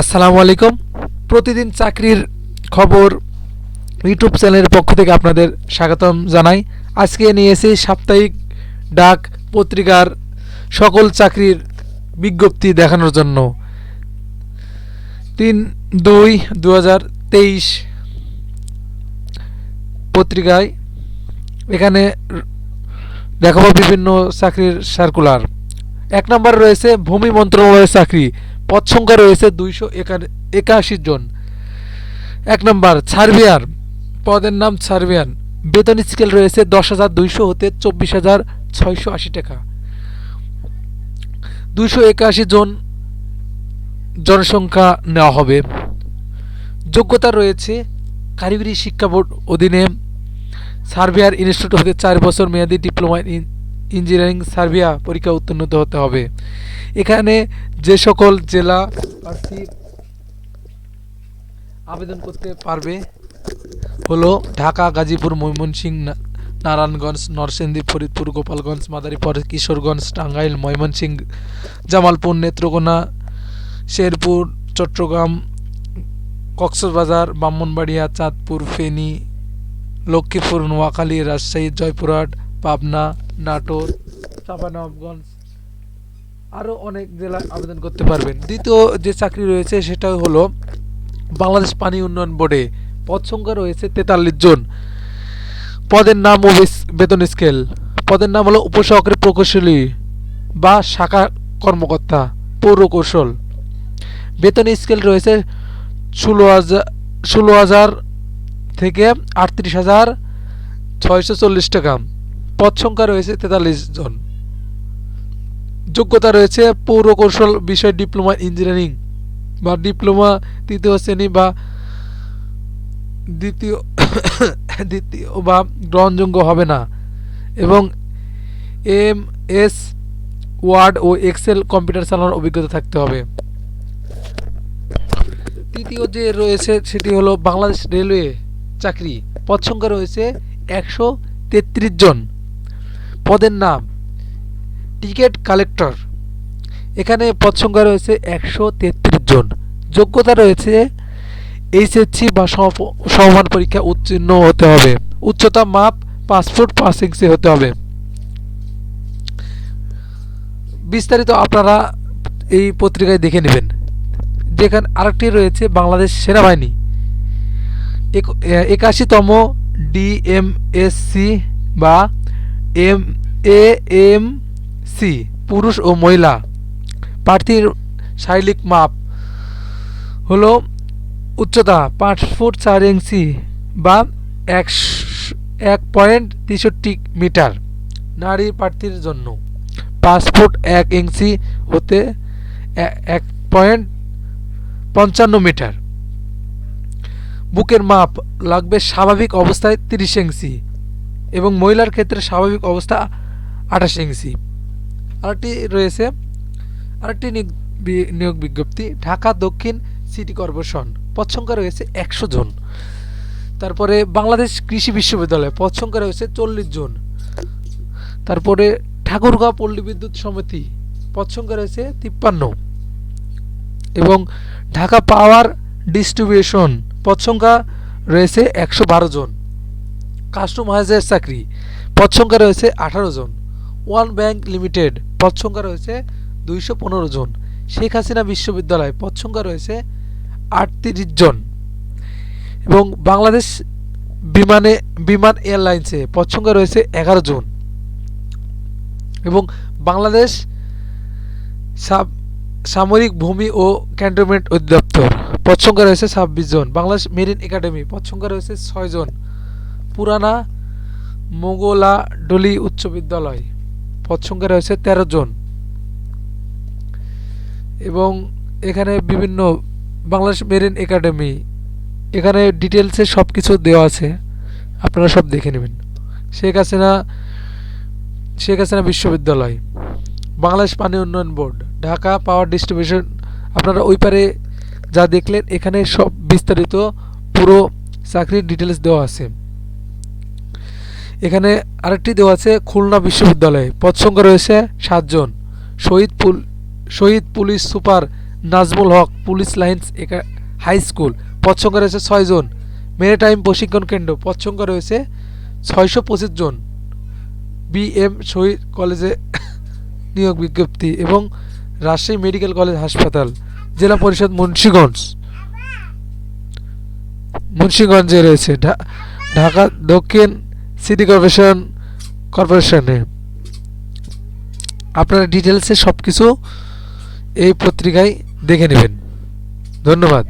আসসালামু আলাইকুম। প্রতিদিন চাকরির খবর ইউটিউব চ্যানেলের পক্ষ থেকে আপনাদের স্বাগতম জানাই। আজকে নিয়ে এসেছি সাপ্তাহিক ডাক পত্রিকার সকল চাকরির বিজ্ঞপ্তি দেখানোর জন্য। তিন দুই দু হাজার তেইশ পত্রিকায় এখানে দেখাবো বিভিন্ন চাকরির সার্কুলার এক নম্বর রয়েছে ভূমি মন্ত্রণালয়ের চাকরি। পদ সংখ্যা রয়েছে দুইশো একাশি জন। এক নম্বর সার্ভিয়ার পদের নাম সার্ভিয়ান বেতন স্কেল রয়েছে দশ হাজার দুইশো হতে চব্বিশ হাজার ছয়শো আশি টাকা। দুইশো একাশি জন জনসংখ্যা নেওয়া হবে। যোগ্যতা রয়েছে কারিগরি শিক্ষা বোর্ড অধীনে সার্ভিয়ার ইনস্টিটিউট হতে চার বছর মেয়াদী ডিপ্লোমা ইন ইঞ্জিনিয়ারিং সার্ভিয়া পরীক্ষা উত্তীর্ণ হতে হবে। এখানে যে সকল জেলা প্রার্থী আবেদন করতে পারবে হলো ঢাকা, গাজীপুর, ময়মনসিংহ, নারায়ণগঞ্জ, নরসিংদী, ফরিদপুর, গোপালগঞ্জ, মাদারীপুর, কিশোরগঞ্জ, টাঙ্গাইল, ময়মনসিংহ, জামালপুর, নেত্রকোনা, শেরপুর, চট্টগ্রাম, কক্সবাজার, ব্রাহ্মণবাড়িয়া, চাঁদপুর, ফেনী, লক্ষ্মীপুর, নোয়াখালী, রাজশাহী, জয়পুরহাট, পাবনা নাটোর চাঁপানবাবগঞ্জ আরও অনেক জেলায় আবেদন করতে পারবেন। দ্বিতীয় যে চাকরি রয়েছে সেটা হলো বাংলাদেশ পানি উন্নয়ন বোর্ডে। পদ সংখ্যা রয়েছে তেতাল্লিশ জন। পদের নাম ও বেতন স্কেল। পদের নাম হলো উপসহকারী প্রকৌশলী বা শাখা কর্মকর্তা পৌরকৌশল বেতন স্কেল রয়েছে ষোলো হাজার ষোলো হাজার থেকে আটত্রিশ হাজার ছয়শো চল্লিশ টাকা। পদ সংখ্যা রয়েছে তেতাল্লিশ জন। যোগ্যতা রয়েছে পৌর কৌশল বিষয় ডিপ্লোমা ইঞ্জিনিয়ারিং বা ডিপ্লোমা তৃতীয় শ্রেণি বা দ্বিতীয় দ্বিতীয় বা গ্রহণযোগ্য হবে না এবং এম এস ওয়ার্ড ও এক্সেল কম্পিউটার চালানোর অভিজ্ঞতা থাকতে হবে। তৃতীয় যে রয়েছে সেটি হলো বাংলাদেশ রেলওয়ে চাকরি। পদ সংখ্যা রয়েছে একশো তেত্রিশ জন। পদের নাম টিকিট কালেক্টর। এখানে পদ সংখ্যা রয়েছে একশো তেত্রিশ জন। যোগ্যতা রয়েছে এইচএসসি বা সম- সমমান পরীক্ষা উত্তীর্ণ হতে হবে। উচ্চতা মাপ পাঁচ ফুট পাঁচ ইঞ্চি হতে হবে। বিস্তারিত আপনারা এই পত্রিকায় দেখে নেবেন। যেখানে আরেকটি রয়েছে বাংলাদেশ সেনাবাহিনী। একাশিতম ডিএমএসসি বা এম, এ, এম, সি, পুরুষ ও মহিলা। প্রার্থীর শারীরিক মাপ হলো উচ্চতা পাঁচ ফুট চার ইঞ্চি বা এক এক পয়েন্ট তেষট্টি মিটার নারী প্রার্থীর জন্য। পাঁচ ফুট এক ইঞ্চি হতে এক পয়েন্ট পঞ্চান্ন মিটার। বুকের মাপ লাগবে স্বাভাবিক অবস্থায় তিরিশ ইঞ্চি। এবং মহিলার ক্ষেত্রে স্বাভাবিক অবস্থা আঠাশ ইঞ্চি। আরেকটি রয়েছে, আরেকটি নিয়োগ বিজ্ঞপ্তি, ঢাকা দক্ষিণ সিটি কর্পোরেশন পদ সংখ্যা রয়েছে একশো জন। তারপরে বাংলাদেশ কৃষি বিশ্ববিদ্যালয় পদ সংখ্যা রয়েছে চল্লিশ জন। তারপরে ঠাকুরগাঁও পল্লী বিদ্যুৎ সমিতি পদ সংখ্যা রয়েছে তিপ্পান্ন। এবং ঢাকা পাওয়ার ডিস্ট্রিবিউশন পদ সংখ্যা রয়েছে একশো বারো জন। কাস্টম হাউসের চাকরি। পদ সংখ্যা রয়েছে আঠারো জন। ওয়ান ব্যাংক লিমিটেড পদ সংখ্যা রয়েছে দুইশো পনেরো জন। শেখ হাসিনা বিশ্ববিদ্যালয়, পদ সংখ্যা রয়েছে আটত্রিশ জন। এবং বাংলাদেশ বিমানে, বিমান এয়ারলাইন্সে পদ সংখ্যা রয়েছে এগারো জন। এবং বাংলাদেশ সামরিক ভূমি ও ক্যান্টনমেন্ট অধিদপ্তর, পদ সংখ্যা রয়েছে ছাব্বিশ জন। বাংলাদেশ মেরিন একাডেমি, পদ সংখ্যা রয়েছে ছয় জন। পুরানা মোগলা ডলি উচ্চ বিদ্যালয়। পদ সংখ্যা রয়েছে তেরো জন। এবং এখানে বিভিন্ন বাংলাদেশ মেরিন একাডেমি, এখানে ডিটেলসে সব কিছু দেওয়া আছে। আপনারা সব দেখে নেবেন। শেখ হাসিনা শেখ হাসিনা বিশ্ববিদ্যালয়, বাংলাদেশ পানি উন্নয়ন বোর্ড, ঢাকা পাওয়ার ডিস্ট্রিবিউশন। আপনারা ওই পারে যা দেখলেন, এখানে সব বিস্তারিত পুরো চাকরির ডিটেলস দেওয়া আছে। এখানে আরেকটি দেওয়া আছে খুলনা বিশ্ববিদ্যালয়ে। পদ রয়েছে সাতজন শহীদ পুল, শহীদ police super Nazmul Haque police lines একা- হাই স্কুল। পদ রয়েছে ছয় জন। মেরিটাইম প্রশিক্ষণ কেন্দ্র। পদ রয়েছে ছয়শো পঁচিশ জন। বি এম শহীদ কলেজে নিয়োগ বিজ্ঞপ্তি এবং রাজশাহী মেডিকেল কলেজ হাসপাতাল, জেলা পরিষদ মুন্সীগঞ্জ। মুন্সীগঞ্জে রয়েছে ঢাকা দক্ষিণ সিটি কর্পোরেশন কর্পোরেশনে আপনারা ডিটেলসে সব কিছু এই পত্রিকায় দেখে নেবেন। ধন্যবাদ।